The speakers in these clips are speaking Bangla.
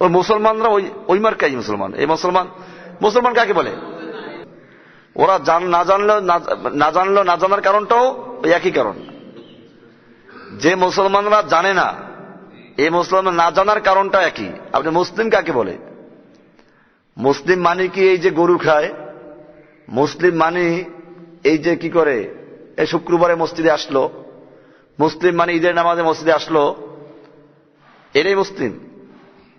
ওই মুসলমানরা ওই ওই মার্কাই মুসলমান। এই মুসলমান মুসলমান কাকে বলে? ওরা জান, না জানলেও না- জানলেও না জানার কারণটাও ওই একই কারণ। যে মুসলমানরা জানে না, এই মুসলমান না জানার কারণটা একই। আপনি মুসলিম কাকে বলে? মুসলিম মানে কি এই যে গরু খায়? মুসলিম মানে এই যে কি করে? এই শুক্রবারে মসজিদে আসলো। মুসলিম মানে ঈদের নামাজে মসজিদে আসলো। এটাই মুসলিম।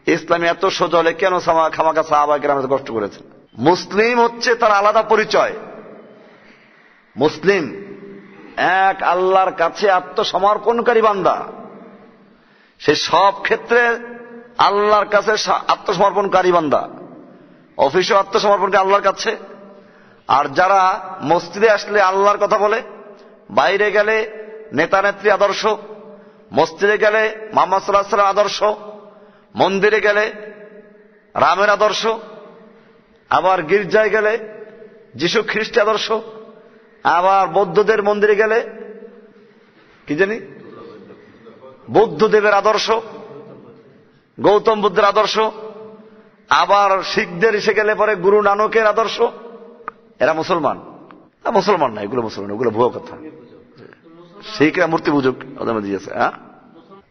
ইসলামে এত সজলে কেন খামাখা সাহাবা গ্রামে কষ্ট করেছে মুসলিম হচ্ছে তার আলাদা পরিচয়। মুসলিম এক আল্লাহর কাছে আত্মসমর্পণকারী বান্দা। সে সব ক্ষেত্রে আল্লাহর কাছে আত্মসমর্পণকারী বান্দা। অফিসে আত্মসমর্পণকারী আল্লাহর কাছে। আর যারা মসজিদে আসলে আল্লাহর কথা বলে, বাইরে গেলে নেতা নেত্রী আদর্শ, মসজিদে গেলে মোহাম্মদ সাল্লাহ সাল্লাম আদর্শ মন্দিরে গেলে, রামের আদর্শ, আবার গির্জায় গেলে, যিশু খ্রিস্ট আদর্শ, আবার বৌদ্ধদের মন্দিরে গেলে, কি জানি? বৌদ্ধদেবের আদর্শ, গৌতম বুদ্ধের আদর্শ, আবার শিখদের এসে গেলে পরে গুরু নানকের আদর্শ। এরা মুসলমান। মুসলমান না, এগুলো মুসলমান, এগুলো ভুয়ো কথা। শিখরা মূর্তি পুজো দিয়েছে হ্যাঁ?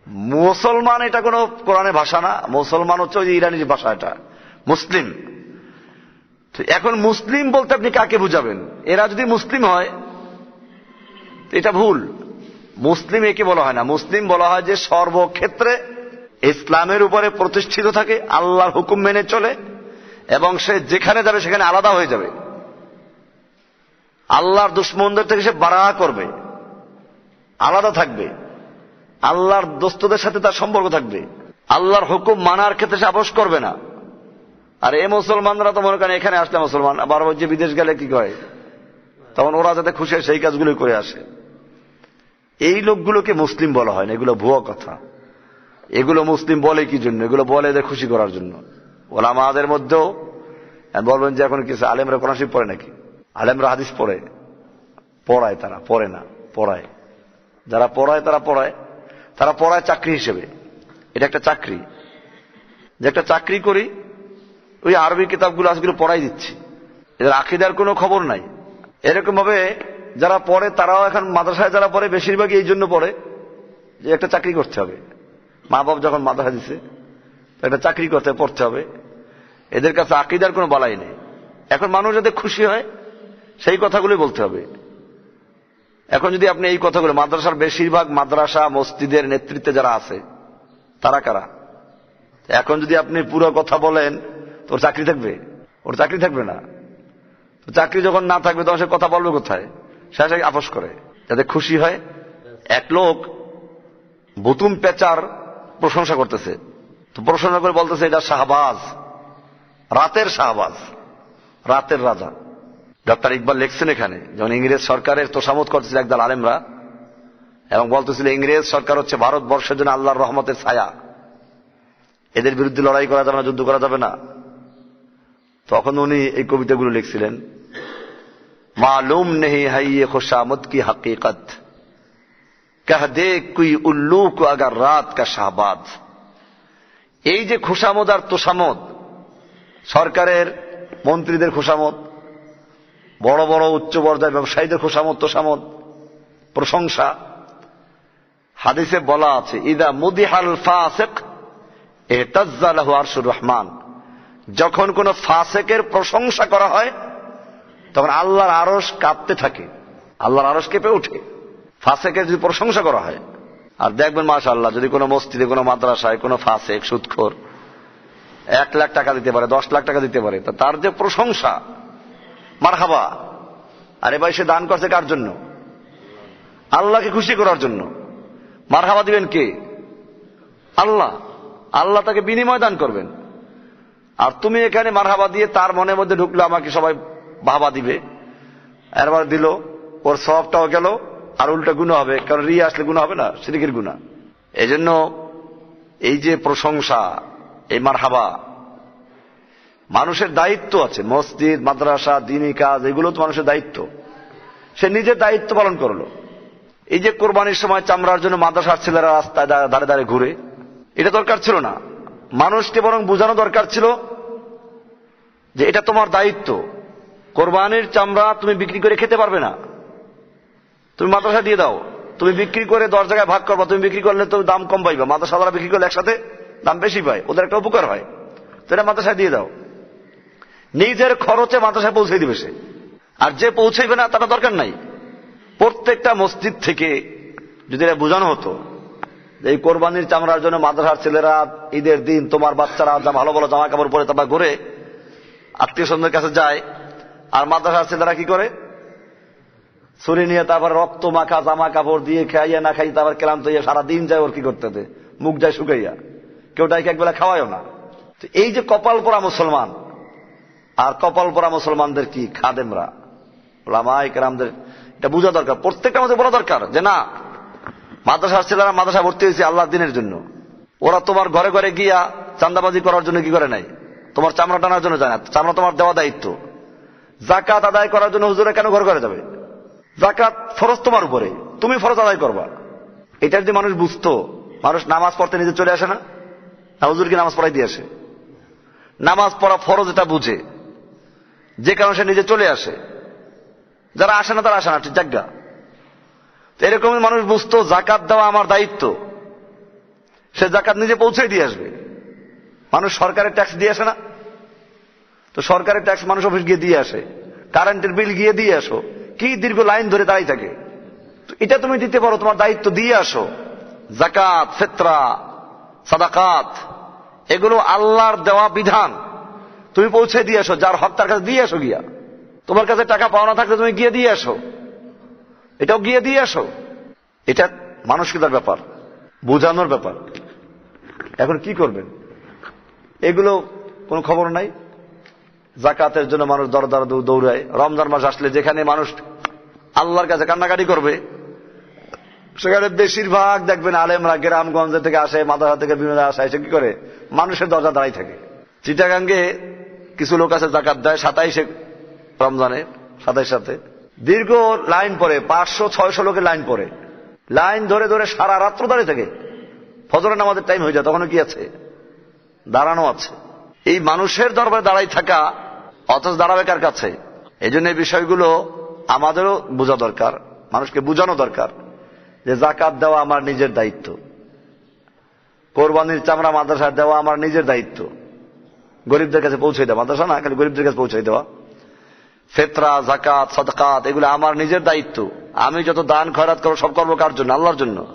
মুসলমান এটা কোনো কোরআনের ভাষা না। মুসলমান হচ্ছে ওই ইরানির ভাষা এটা। মুসলিম। এখন মুসলিম বলতে আপনি কাকে বুঝাবেন? এরা যদি মুসলিম হয়, এটা ভুল। মুসলিম একে বলা হয় না। মুসলিম বলা হয় যে সর্বক্ষেত্রে ইসলামের উপরে প্রতিষ্ঠিত থাকে, আল্লাহর হুকুম মেনে চলে, এবং সে যেখানে যাবে সেখানে আলাদা হয়ে যাবে। আল্লাহর দুশ্মনদের থেকে সে বাড়া করবে। আলাদা থাকবে। আল্লাহর দোস্তদের সাথে তার সম্পর্ক থাকবে। আল্লাহর হুকুম মানার ক্ষেত্রে সে আপোষ করবে না। আর এই মুসলমানরা তো মনে করেন এখানে আসলে মুসলমান, আবার ওই যে বিদেশ গেলে কি করে? তখন ওরা যাতে খুশি সেই কাজগুলো করে আসে। এই লোকগুলোকে মুসলিম বলা হয় না, এগুলো ভুয়া কথা। এগুলো মুসলিম বলে কি জন্য? এগুলো বলে এদের খুশি করার জন্য। ওলামাদের মধ্যেও বলবেন যে এখন কিছু আলেমরা কোরআন শরীফ পড়ে নাকি? আলেমরা হাদিস পড়ে। পড়ায় তারা, পড়ে না, পড়ায়। যারা পড়ায় তারা পড়ায়। তারা পড়ায় চাকরি হিসেবে। এটা একটা চাকরি। যে একটা চাকরি করি, ওই আরবি কিতাবগুলো আজগুলো পড়াই দিচ্ছি। এদের আকিদার কোনো খবর নাই। এরকম ভাবে যারা পড়ে, তারাও এখন মাদ্রাসায় যারা পড়ে, বেশিরভাগই এই জন্য পড়ে, যে একটা চাকরি করতে হবে। মা বাপ যখন মাদ্রাসা দিছে একটা চাকরি করতে, পড়তে হবে। এদের কাছে আকিদার কোনো বালাই নেই। এখন মানুষ যাতে খুশি হয়, সেই কথাগুলোই বলতে হবে। এখন যদি আপনি এই কথাগুলো, মাদ্রাসার বেশিরভাগ মাদ্রাসা মসজিদের নেতৃত্বে যারা আছে, তারা কারা? এখন যদি আপনি পুরো কথা বলেন, তো ওর চাকরি থাকবে? ওর চাকরি থাকবে না। তো চাকরি যখন না থাকবে, তখন সে কথা বলবে কোথায়? সে আপোষ করে। যাতে খুশি হয়, এক লোক বুতুম পেচার প্রশংসা করতেছে। তো প্রশংসা করে বলতেছে, এটা শাহবাজ। রাতের শাহবাজ। রাতের রাজা। ডাক্তার ইকবাল লেখছেন এখানে, যখন ইংরেজ সরকারের তোষামত করছিল একদল আলেমরা, এবং বলতেছিল ইংরেজ সরকার হচ্ছে ভারতবর্ষের জন্য আল্লাহর রহমতের ছায়া। এদের বিরুদ্ধে লড়াই করা যাবে না, যুদ্ধ করা যাবে না। তখন উনি এই কবিতাগুলো লিখছিলেন, মালুম নেহি হাইয়ে খোশামত কি হাকিকত। কাহ দেখ কুই উল্লু আগার রাত কা শাহবাদ। এই যে খোসামদ আর তোষামদ, সরকারের মন্ত্রীদের খোসামত বড় বড় উচ্চ পর্যায়ের ব্যবসায়ীদের খুশামত তোষামত, প্রশংসা। হাদিসে বলা আছে, ইদা মুদিহাল ফাসেক এহতাজ্জালাহু আরশুর রহমান। যখন কোন ফাসেকের প্রশংসা করা হয়, তখন আল্লাহর আরস কাঁপতে থাকে, আল্লাহর আরস কেঁপে ওঠে। ফাসেকের যদি প্রশংসা করা হয়, আর দেখবেন মাসা আল্লাহ যদি কোনো মসজিদে, কোনো মাদ্রাসায় কোনো ফাসেক সুৎখোর এক লাখ টাকা দিতে পারে, দশ লাখ টাকা দিতে পারে তার যে প্রশংসা মারহাবা। আরে ভাই সে দান করছে কার জন্য? আল্লাহকে খুশি করার জন্য। মারহাবা দিবেন কে? আল্লাহ। আল্লাহ তাকে বিনিময় দান করবেন। আর তুমি এখানে মারহাবা দিয়ে তার মনের মধ্যে ঢুকলো আমাকে সবাই বাহবা দিবে। এরবার দিল, ওর সবটাও গেল, আর উল্টা গুণ হবে। কারণ রিয়া আসলে গুণ হবে না, সিরিকের গুণা এই জন্য এই যে প্রশংসা, এই মারহাবা মানুষের দায়িত্ব আছে। মসজিদ, মাদ্রাসা, দিনী কাজ, এগুলো তো মানুষের দায়িত্ব। সে নিজের দায়িত্ব পালন করল। এই যে কোরবানির সময় চামড়ার জন্য মাদ্রাসার ছেলেরা রাস্তায় দাঁড়ে দাঁড়ে ঘুরে, এটা দরকার ছিল না। মানুষকে বরং বোঝানো দরকার ছিল যে এটা তোমার দায়িত্ব। কোরবানির চামড়া তুমি বিক্রি করে খেতে পারবে না। তুমি মাদ্রাসা দিয়ে দাও। তুমি বিক্রি করে দশ জায়গায় ভাগ করবা, তুমি বিক্রি করলে তো দাম কম পাইবা। মাদ্রাসাওয়ালা বিক্রি করলে একসাথে দাম বেশি পায়। ওদের একটা উপকার হয়। তো এটা মাদ্রাসায় দিয়ে দাও। নিজের খরচে মাদ্রাসায় পৌঁছে দিবে সে। আর যে পৌঁছাইবে না তাটা দরকার নাই। প্রত্যেকটা মসজিদ থেকে যদি এটা বোঝানো হতো এই কোরবানির চামড়ার জন্য মাদ্রাসার ছেলেরা ঈদের দিন তোমার বাচ্চারা যা ভালো ভালো জামা কাপড় পরে তারা ঘুরে আত্মীয় স্বজনের কাছে যায়, আর মাদ্রাসার ছেলেরা কি করে? ছুরি নিয়ে তারপর রক্ত মাখা জামা কাপড় দিয়ে খাইয়া না খাই তারপর ক্লান্ত হইয়া সারা দিন যায় ওর কি করতে মুখ যায় শুকাইয়া। কেউ ডাইকে একবেলা খাওয়ায়ও না। এই যে কপাল পরা মুসলমান আর কপাল পরা মুসলমানদের কি? খাদেমরা। ওলামাই কেরামদের। এটা বোঝা দরকার। প্রত্যেকটা মধ্যে বলা দরকার যে না, মাদ্রাসার ছেলেরা মাদ্রাসা ভর্তি হয়েছে আল্লাহ দিনের জন্য। ওরা তোমার ঘরে ঘরে গিয়া চান্দাবাজি করার জন্য কি করে নাই? তোমার চামড়া টানার জন্য যায় না। চামড়া তোমার দেওয়া দায়িত্ব। জাকাত আদায় করার জন্য হুজুরে কেন ঘর ঘরে যাবে? জাকাত ফরজ তোমার উপরে। তুমি ফরজ আদায় করবা। এটা যদি মানুষ বুঝতো, মানুষ নামাজ পড়তে নিজে চলে আসে না? হুজুর কি নামাজ পড়াই দিয়ে আসে? নামাজ পড়া ফরজ এটা বুঝে। যে কারণে সে নিজে চলে আসে। যারা আসে না, তারা আসে না, ঠিক জায়গা তো এরকমই মানুষ বুঝতো, জাকাত দেওয়া আমার দায়িত্ব। সে জাকাত নিজে পৌঁছে দিয়ে আসবে। মানুষ সরকারের ট্যাক্স দিয়ে আসে না। তো সরকারের ট্যাক্স মানুষ অফিস গিয়ে দিয়ে আসে। কারেন্টের বিল গিয়ে দিয়ে আসো। কি দীর্ঘ লাইন ধরে দাঁড়িয়ে থাকে। তো এটা তুমি দিতে পারো, তোমার দায়িত্ব দিয়ে আসো। জাকাত, ফেতরা, সাদাকাত, এগুলো আল্লাহর দেওয়া বিধান। তুমি পৌঁছে দিয়ে আসো যার হক তার কাছে দিয়ে আসো গিয়া। তোমার কাছে টাকা পাওনা থাকলে তুমি গিয়ে দিয়ে আসো এটাও গিয়ে দিয়ে আসো এটা মানসিকতার ব্যাপার, বোঝানোর ব্যাপার। এখন কি করবেন? এগুলো কোনো খবর নাই? জাকাতের জন্য মানুষ দর দর দৌড়ায়। রমজান মাস আসলে যেখানে মানুষ আল্লাহর কাছে কান্নাকাটি করবে, সেখানে বেশিরভাগ দেখবেন আলেমরা গ্রামগঞ্জ থেকে আসে মাদারা থেকে বিভিন্ন আসে, এসে কি করে? মানুষের দরজা দাঁড়াই থাকে। চিটাগাঙ্গে কিছু লোক আছে জাকাত দেয়, সাতাইশে রমজানে, সাতাইশ সাথে দীর্ঘ লাইন পরে পাঁচশো, ছয়শো লোকের লাইন পরে লাইন ধরে ধরে সারা রাত্র দাঁড়িয়ে থাকে। ফজরের নামাজের টাইম হয়ে যায় তখন কি আছে? দাঁড়ানো আছে। এই মানুষের দরবারে দাঁড়াই থাকা, অথচ দাঁড়াবে কার কাছে? এই জন্য এই বিষয়গুলো আমাদেরও বোঝা দরকার, মানুষকে বোঝানো দরকার যে জাকাত দেওয়া আমার নিজের দায়িত্ব। কোরবানির চামড়া মাদ্রাসা দেওয়া আমার নিজের দায়িত্ব। গরিবদের কাছে পৌঁছে দেওয়া, মাদ্রাসা না, খালি গরিবদের কাছে পৌঁছে দেওয়া। ফেতরা জাকাত সদকাত, এগুলো আমার নিজের দায়িত্ব। আমি যত দান, খয়রাত করব, সব করব কার জন্য? আল্লাহর জন্য।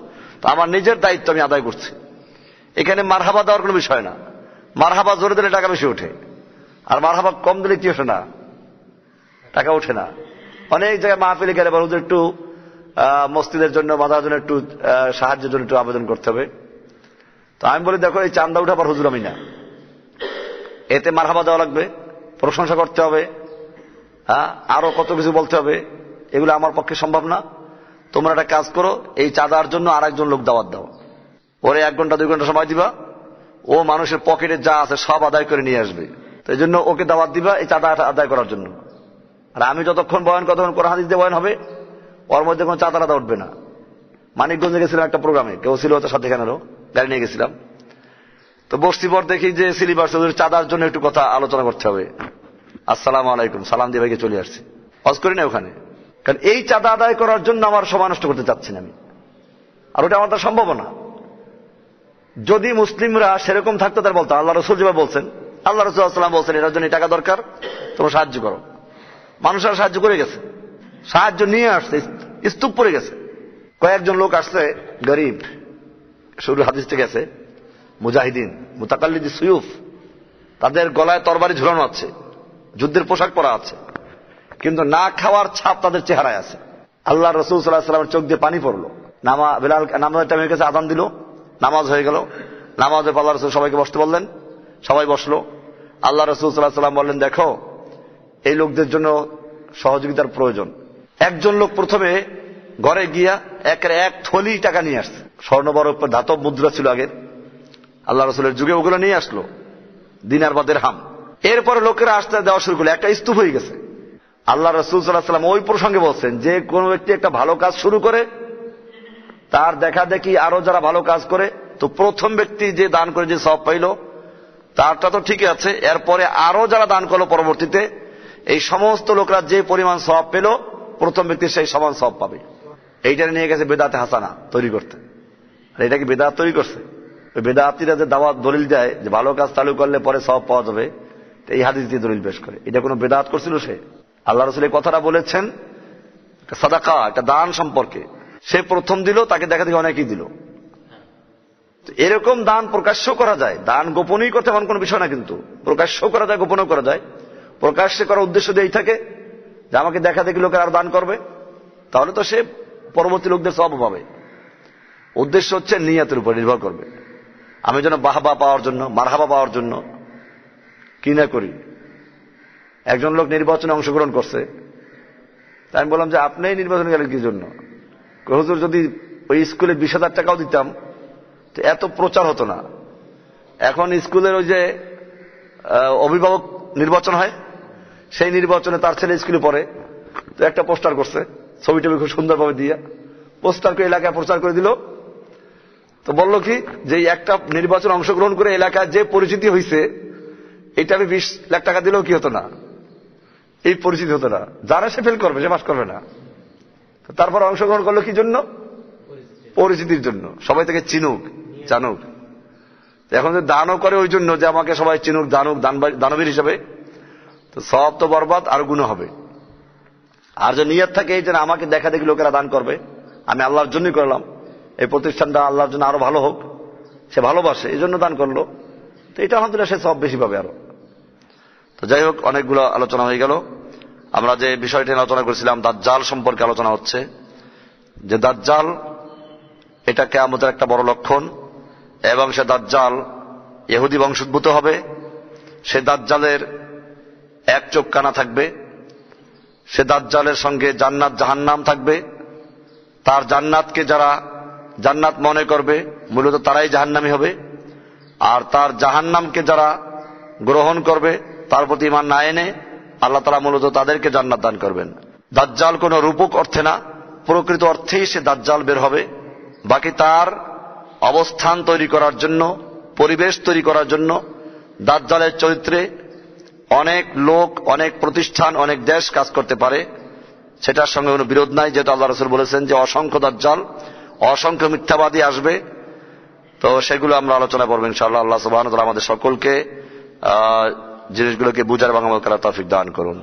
তো আমার নিজের দায়িত্ব আমি আদায় করছি। এখানে মারহাবা দেওয়ার কোনো বিষয় না। মারহাবা জোরে দিলে টাকা বেশি ওঠে। আর মারহাবা কম দিলে কি ওঠে না? টাকা ওঠে না। অনেক জায়গায় মাহফিলে গেলে বলুন একটু মসজিদের জন্য বাধার জন্য একটু সাহায্যের জন্য একটু আবেদন করতে হবে। তো আমি বলি, দেখো, এই চান্দা উঠাবার হুজুর আমি না। এতে মারহাবা দেওয়া লাগবে, প্রশংসা করতে হবে হ্যাঁ আরও কত কিছু বলতে হবে, এগুলো আমার পক্ষে সম্ভব না। তোমরা একটা কাজ করো, এই চাঁদার জন্য আর একজন লোক দাওয়াত দাও। ওরে এক ঘণ্টা, দুই ঘণ্টা সময় দিবা, ও মানুষের পকেটে যা আছে সব আদায় করে নিয়ে আসবে। তো এই জন্য ওকে দাওয়াত দিবা এই চাঁদা আদায় করার জন্য। আর আমি যতক্ষণ বয়ন কতক্ষণ কোরআন হাদিস বয়ান হবে, ওর মধ্যে কোনো চাঁদা আদা উঠবে না। মানিকগঞ্জে গেছিলাম একটা প্রোগ্রামে, কেউ ছিল ওদের সাথে গাড়ি নিয়ে গেছিলাম। তো বসতি পর দেখি যে সিলিবাস ওদের চাঁদার জন্য একটু কথা আলোচনা করতে হবে। আসসালাম আলাইকুম, সালাম দিয়ে ভাইকে চলে আসছি। হজ করি না ওখানে? কারণ এই চাঁদা আদায় করার জন্য আমার সময় নষ্ট করতে চাচ্ছি আমি। আর ওটা আমার দ্বারা সম্ভব না। যদি মুসলিমরা সেরকম থাকতো তার বলতো আল্লাহ রসুল যেভাবে বলছেন, আল্লাহ রসুল আসসালাম বলছেন, এটার জন্য টাকা দরকার, তোমরা সাহায্য করো। মানুষরা সাহায্য করে গেছে। সাহায্য নিয়ে আসছে স্তূপ পড়ে গেছে। কয়েকজন লোক আসছে, গরিব। শুরু হাদিস থেকে গেছে। মুজাহিদিন, মুতাকাল্লিদি সুয়ুফ। তাদের গলায় তরবারি ঝুলানো আছে, যুদ্ধের পোশাক পরা আছে, কিন্তু না খাওয়ার ছাপ তাদের চেহারায় আছে। আল্লাহ রসুল সাল্লাহ সাল্লামের চোখ দিয়ে পানি পড়ল। নামা, বিলাল, নামাজের টাইম হয়ে গেছে আদান দিল, নামাজ হয়ে গেল। নামাজের পর আল্লাহ রসুল সবাইকে বসতে বললেন, সবাই বসল। আল্লাহ রসুল সাল্লাহ সাল্লাম বললেন, দেখো, এই লোকদের জন্য সহযোগিতার প্রয়োজন। একজন লোক প্রথমে ঘরে গিয়া একের এক থলি টাকা নিয়ে আসছে। স্বর্ণ বড় ধাতব মুদ্রা ছিল আগের। আল্লাহ রসুলের যুগে ওগুলো নিয়ে আসলো। দিনার বা হাম। এরপরে লোকেরা আসতে দেওয়া শুরু করল, একটা স্তূপ হয়ে গেছে। আল্লাহ রসুল সাল্লাহ সাল্লাম ওই প্রসঙ্গে বলছেন, যে কোনো ব্যক্তি একটা ভালো কাজ শুরু করে, তার দেখা দেখি আরও যারা ভালো কাজ করে, তো প্রথম ব্যক্তি যে দান করে যে সব পাইল, তারটা তো ঠিকই আছে। এরপরে আরও যারা দান করল পরবর্তীতে, এই সমস্ত লোকরা যে পরিমাণ সব পেল, প্রথম ব্যক্তি সেই সমান সব পাবে। এইটা নিয়ে গেছে বেদাতে হাসানা তৈরি করতে। আর এটা কি বেদাত তৈরি করছে? বেদাতিরা যে দাওয়াত দলিল দেয় যে ভালো কাজ চালু করলে পরে সব পাওয়া যাবে এই হাদিস দিয়ে দলিল পেশ করে। এটা কোনো বেদাত করছিল সে? আল্লাহ রসুল এই কথাটা বলেছেন সাদাকা, একটা দান সম্পর্কে। সে প্রথম দিল, তাকে দেখা দেখে অনেকেই দিল। এরকম দান প্রকাশ্য করা যায়। দান গোপনই করতে এমন কোনো বিষয় না কিন্তু। প্রকাশ্য করা যায়, গোপনও করা যায়। প্রকাশ্যে করার উদ্দেশ্য দিয়েই থাকে যে আমাকে দেখা দেখি লোকের আর দান করবে। তাহলে তো সে পরবর্তী লোকদের সব পাবে। উদ্দেশ্য হচ্ছে নিয়াতের উপর নির্ভর করবে। আমি যেন বাহবা পাওয়ার জন্য, মারহাবা পাওয়ার জন্য কি না করি? একজন লোক নির্বাচনে অংশগ্রহণ করছে। তাই আমি বললাম যে, আপনি নির্বাচন গেলেন কি জন্য? হুজুর, যদি ওই স্কুলে বিশ হাজার টাকাও দিতাম, তো এত প্রচার হতো না। এখন স্কুলের ওই যে অভিভাবক নির্বাচন হয়, সেই নির্বাচনে তার ছেলে স্কুলে পড়ে, তো একটা পোস্টার করছে ছবি টবি খুব সুন্দরভাবে দিয়ে পোস্টার করে এলাকায় প্রচার করে দিল। তো বলল কি যে একটা নির্বাচন অংশগ্রহণ করে এলাকায় যে পরিচিতি হয়েছে এটা আমি বিশ লাখ টাকা দিলেও কি হতো না? এই পরিচিতি হতো না। যারা সে ফেল করবে সে পাস করবে না। তো তারপর অংশগ্রহণ করল কি জন্য? পরিচিতির জন্য। সবাই থেকে চিনুক জানুক। এখন যে দানও করে ওই জন্য যে আমাকে সবাই চিনুক দানুক দানবা- দানবীর হিসাবে তো সব তো বরবাদ আর গুণ হবে। আর যে নিয়ত থাকে এই যে আমাকে দেখা দেখি লোকেরা দান করবে। আমি আল্লাহর জন্যই করলাম। এই প্রতিষ্ঠানটা আল্লাহর জন্য আরও ভালো হোক। সে ভালোবাসে এই জন্য দান করল। তো এটা আলহামদুলিল্লাহ সে সব বেশি পাবে আরও। তো যাই হোক, অনেকগুলো আলোচনা হয়ে গেল। আমরা যে বিষয়টি আলোচনা করেছিলাম, দাজ্জাল সম্পর্কে আলোচনা হচ্ছে। যে দাজ্জাল, এটা কেয়ামতের একটা বড় লক্ষণ। এবং সে দাজ্জাল ইহুদি বংশোদ্ভূত হবে। সে দাজ্জালের এক চোখ কানা থাকবে। সে দাজ্জালের সঙ্গে জান্নাত জাহান্নাম থাকবে। তার জান্নাতকে যারা জান্নাত মনে করবে, মূলত তারাই জাহান্নামি হবে। আর তার জাহান্নামকে যারা গ্রহণ করবে, তার প্রতি ইমান না এনে আল্লাহ তালা মূলত তাদেরকে জান্নাত দান করবেন। দাজ্জাল কোনো রূপক অর্থে না, প্রকৃত অর্থেই সে দাজ্জাল বের হবে। বাকি তার অবস্থান তৈরি করার জন্য, পরিবেশ তৈরি করার জন্য দাজ্জালের চরিত্রে অনেক লোক, অনেক প্রতিষ্ঠান, অনেক দেশ কাজ করতে পারে। সেটার সঙ্গে কোনো বিরোধ নাই, যেহেতু আল্লাহ রসুল বলেছেন যে অসংখ্য দাজ্জাল অসংখ্য মিথ্যাবাদী আসবে। তো সেগুলো আমরা আলোচনা করব ইনশাআল্লাহ। আল্লাহ সুবাহ আমাদের সকলকে জিনিসগুলোকে বুঝার এবং আমল করার তফিক দান করুন।